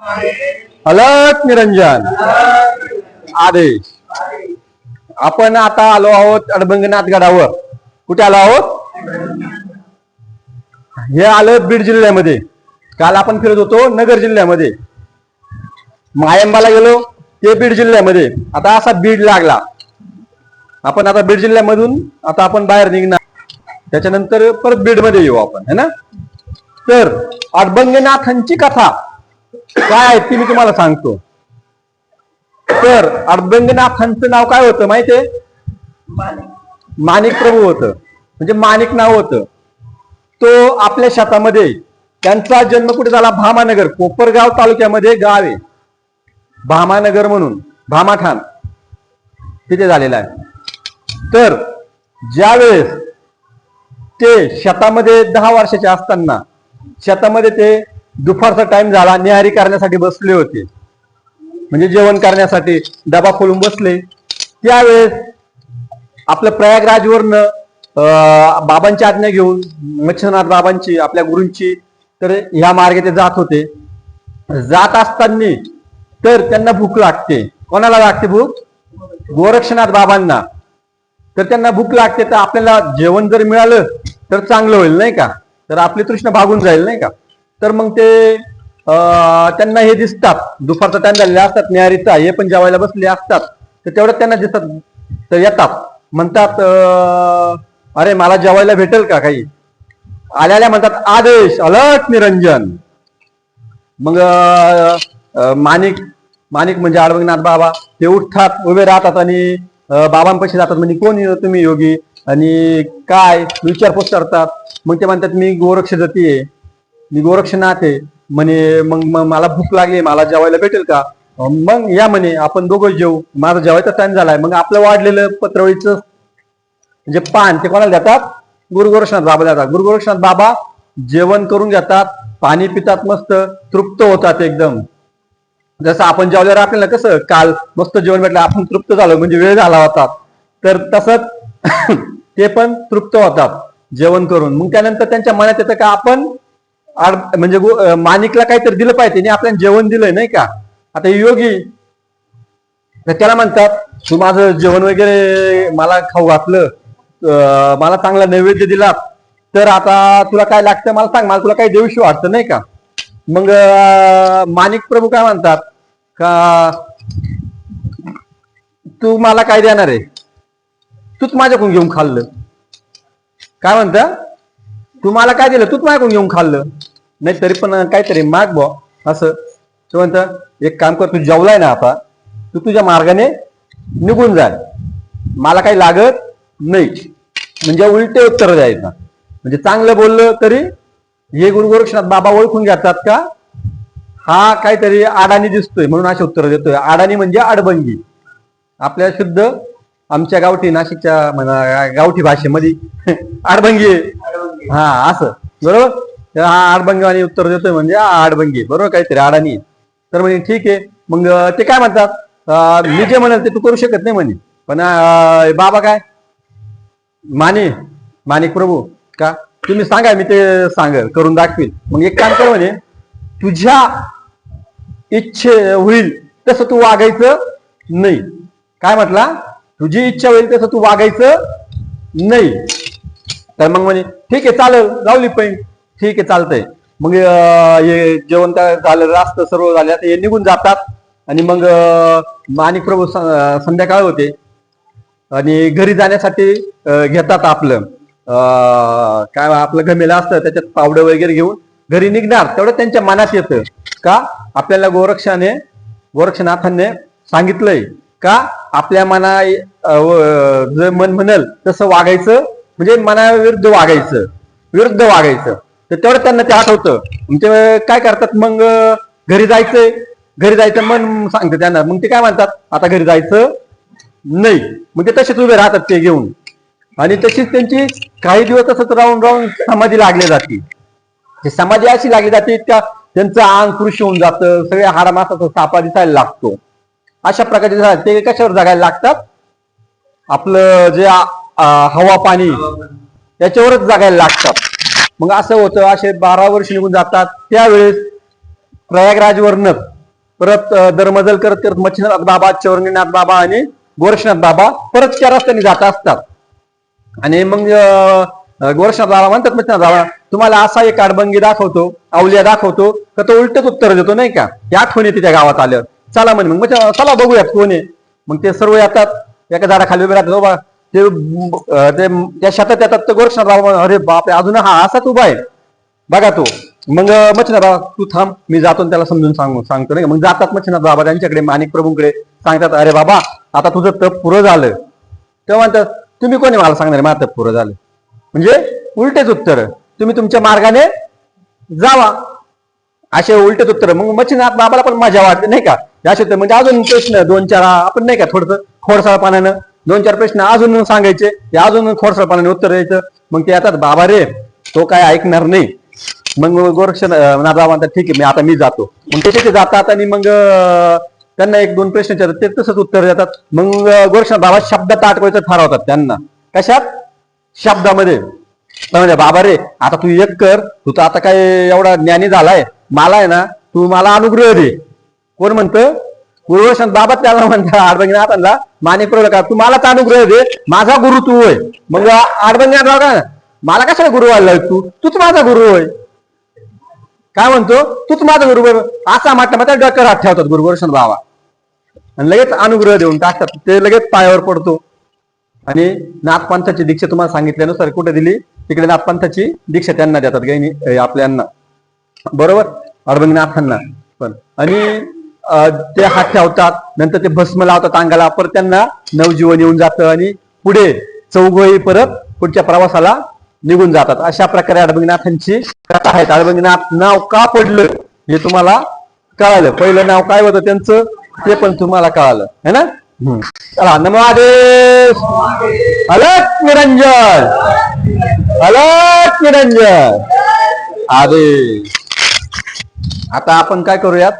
A lot Niranjan. आदेश. आपण आता आलो आहोत अडबंगनाथ गडावर. कुठे आलो आहोत? हे आलं बीड जिल्ह्यामध्ये. काल आपण फिरत होतो नगर जिल्ह्यामध्ये. मायंबाला गेलो ते बीड जिल्ह्यामध्ये. आता असा बीड लागला. आपण आता बीड जिल्ह्यामधून आता आपण बाहेर निघणार. त्याच्यानंतर परत बीडमध्ये येऊ आपण है ना? तर अडबंगनाथांची कथा. काय आहे ती मी तुम्हाला सांगतो. तर अर्धंगनाथांचं नाव काय होतं माहितीये माणिक प्रभू होतं. म्हणजे माणिक नाव होतं. तो आपल्या शेतामध्ये त्यांचा जन्म कुठे झाला? भामानगर कोपरगाव तालुक्यामध्ये गाव आहे. भामानगर म्हणून भामाठाण. तिथे झालेला आहे. तर ज्यावेळेस ते शेतामध्ये दहा वर्षाचे असताना शेतामध्ये ते दुपारचा टाइम झाला निहारी करण्यासाठी बसले होते. म्हणजे जेवण करण्यासाठी डबा खोलून बसले. त्यावेळेस आपलं प्रयागराजवरनं बाबांची आज्ञा घेऊन मच्छनाथ बाबांची आपल्या गुरूंची तर ह्या मार्गे ते जात होते. जात असताना तर त्यांना भूक लागते. कोणाला लागते भूक? गोरक्षनाथ बाबांना. तर त्यांना भूक लागते तर आपल्याला जेवण जर मिळालं तर चांगलं होईल नाही का? तर आपली तृष्णा भागून जाईल नाही का? तर मग ते त्यांना हे दिसतात. दुपारचा टाइम झालेला असतात न्यारीचा हे पण जेवायला बसले असतात तर तेवढं त्यांना दिसतात तर येतात. म्हणतात अरे मला जेवायला भेटेल का काही? आल्याला म्हणतात आदेश अलर्ट निरंजन. मग माणिक माणिक म्हणजे आडवंगनाथ बाबा ते उठतात उभे राहतात आणि बाबांपाशी जातात म्हणजे कोण तुम्ही योगी? आणि काय? विचारपूस करतात. मग ते म्हणतात मी गोरक्ष जाती आहे. मी गोरक्षनाथ आहे. म्हणे मग मग मला भूक लागली मला जेवायला भेटेल का? मग या म्हणे आपण दोघं जेऊ. माझा जेवायचा टाइम झालाय. मग आपलं वाढलेलं पत्रवळीचं म्हणजे पान ते कोणाला देतात? गुरु गोरक्षनाथ बाबा देतात. गुरु गोरक्षनाथ बाबा जेवण करून घेतात. पाणी पितात मस्त. तृप्त होतात एकदम. जसं आपण जेवल्यावर आपल्याला कसं काल मस्त जेवण भेटलं आपण तृप्त झालो म्हणजे वेळ झाला होता. तर तसंच ते पण तृप्त होतात जेवण करून. मग त्यानंतर त्यांच्या मनात येतं का आपण म्हणजे माणिकला काहीतरी दिलं पाहिजे आपल्याला जेवण दिलंय नाही का? आता योगी. तर त्याला म्हणतात तू माझं जेवण वगैरे मला खाऊ घातलं मला चांगला नैवेद्य दिला तर आता तुला काय लागतं मला सांग मला तुला काही देऊशी वाटतं नाही का? मग माणिक प्रभू काय म्हणतात का तू मला काय देणार आहे? तूच माझ्याकडून घेऊन खाल्लं. काय म्हणता? तू मला काय दिलं? तूच माझ्याकडून घेऊन खाल्लं. नाही तरी पण काहीतरी माग बो असं. तो म्हणता एक काम कर तू जेवलाय ना आता तू तुझ्या मार्गाने निघून जा. मला काही लागत नाही. म्हणजे उलटे उत्तर द्यायचं. म्हणजे चांगलं बोललं तरी हे गुरु गोरक्षनाथ बाबा ओळखून घेतात का? हा काहीतरी अडाणी दिसतोय म्हणून असे उत्तर देतोय. अडाणी म्हणजे आडबंगी. आपल्या शुद्ध आमच्या गावठी नाशिकच्या म्हणा गावठी भाषेमध्ये आडबंगी. हा असं. बरोबर? हा आडबंगी आणि उत्तर देतोय म्हणजे हा आडबंगी बरोबर काहीतरी अडाणी. तर म्हणजे ठीक आहे. मग ते काय म्हणतात? मी जे म्हणाल ते तू करू शकत नाही म्हणे. पण बाबा काय? माने माणिक प्रभू का? तुम्ही सांगा मी ते सांगेल करून दाखवील मग एक काम कर म्हणे तुझ्या इच्छे होईल तसं तू वागायचं नाही. काय म्हटला? तुझी इच्छा होईल तसं तू वागायचं नाही. तर मग म्हणे ठीक आहे चालेल लावली पण ठीक आहे चालतंय. मग हे जेवण काय झालं रास्त सर्व झाले आता हे निघून जातात. आणि मग माणिक प्रभू संध्याकाळ होते. आणि घरी जाण्यासाठी घेतात आपलं काय आपलं गमेला असतं त्याच्यात पावडं वगैरे घेऊन घरी निघणार. तेवढं त्यांच्या मनात येतं. का? आपल्याला गोरक्षाने गोरक्षनाथाने सांगितलंय. का? आपल्या मना जे मन म्हणल तसं वागायचं. म्हणजे मनाविरुद्ध वागायचं. विरुद्ध वागायचं. तर तेवढं त्यांना ते आठवतं. ते काय करतात? मग घरी जायचंय. घरी जायचं मन सांगतं त्यांना. मग ते काय म्हणतात? आता घरी जायचं नाही. मग ते तसेच उभे राहतात ते घेऊन. आणि तशीच त्यांची काही दिवस तसंच राहून राहून समाधी लागली जाते. समाधी अशी लागली जाते त्या त्यांचं अंग कृषी होऊन जातं. सगळे हाडामासाचा सापा दिसायला लागतो. अशा प्रकारचे ते कशावर जगायला लागतात? आपलं जे हवा पाणी याच्यावरच जगायला लागतात. मग असं होतं असे बारा वर्ष निघून जातात. त्यावेळेस प्रयागराजवरनं परत दरमजल करत करत मच्छीनाथ बाबा चौरंगीनाथ बाबा आणि गोरक्षनाथ बाबा परत चार रस्त्याने जात असतात. आणि मग गोरक्षनाथ बाबा म्हणतात मच्छिनाथ बाबा तुम्हाला असा एक आडबंगी दाखवतो अवलिया दाखवतो का तो उलटच उत्तर देतो नाही का? या आठवण येते त्या गावात आल्यावर. चला म्हणे मग चला बघूयात कोण आहे. मग ते सर्व येतात. एका झाडाखाली उभे राहतात बाबा ते ते त्या शेतात येतात तर गोरक्षनाथ बाबा अरे बापरे अजून हा असाच उभा आहे. बघा तो. मग मच्छिनाथ बाबा तू थांब मी जातो आणि त्याला समजून सांग सांगतो नाही मग जातात मच्छिनाथ बाबा त्यांच्याकडे माणिक प्रभूंकडे सांगतात अरे बाबा आता तुझं तप पुरं झालं. तेव्हा म्हणतात तुम्ही कोणी मला सांगणार माझं तप पुरं झालं. म्हणजे उलटेच उत्तर तुम्ही तुमच्या मार्गाने जावा. असे उलटेच उत्तर मग मच्छिनाथ बाबाला पण मजा वाटते नाही का? असे म्हणजे अजून प्रश्न दोन चार आपण नाही का थोडस खोडसाळ पाण्यानं दोन चार प्रश्न अजून सांगायचे ते अजून खोडसळपणाने उत्तर द्यायचं. मग ते येतात बाबा रे तो काय ऐकणार नाही. मग गोरक्ष नादा म्हणतात ठीक आहे मी आता मी जातो. मग ते तिथे जातात आणि मग त्यांना एक दोन प्रश्न विचारतात ते तसंच उत्तर देतात. मग गोरक्ष बाबा शब्दात अटकवायचं ठरवतात त्यांना. कशात? शब्दामध्ये. म्हणजे बाबा रे आता तू एक कर तू तर आता काय एवढा ज्ञानी झालाय. मला आहे ना तू मला अनुग्रह दे. कोण म्हणतं? गुरुवर्षण बाबा त्याला म्हणतात आडबंगनाथांना माने का? तू मलाच अनुग्रह दे. माझा गुरु तू होय. मग आडबंगनाथ बाबा मला कशाला गुरु व्हायला तू? तूच माझा गुरु होय. काय म्हणतो? तूच माझा गुरु असा म्हटलं मग त्या डोक्यावर हात ठेवतात गुरुवर्षण बाबा. आणि लगेच अनुग्रह देऊन टाकतात. ते लगेच पायावर पडतो. आणि नाथपंथाची दीक्षा तुम्हाला सांगितल्यानुसार कुठे दिली? तिकडे नाथपंथाची दीक्षा त्यांना देतात गैनी आपल्यांना. बरोबर? अडबंगनाथांना पण. आणि ते हात ठेवतात नंतर ते भस्म लावतात अंगाला परत त्यांना नवजीवन येऊन जातं आणि पुढे चौघही परत पुढच्या प्रवासाला निघून जातात. अशा प्रकारे अडबंगनाथांची कथा आहेत. अडबंगनाथ नाव का पडलं हे तुम्हाला कळालं. पहिलं नाव काय होतं त्यांचं? ते पण तुम्हाला कळालं. है ना? हम्म. चला नमो आदेश अलक निरंजन! अलक निरंजन! आदेश! आता आपण काय करूयात?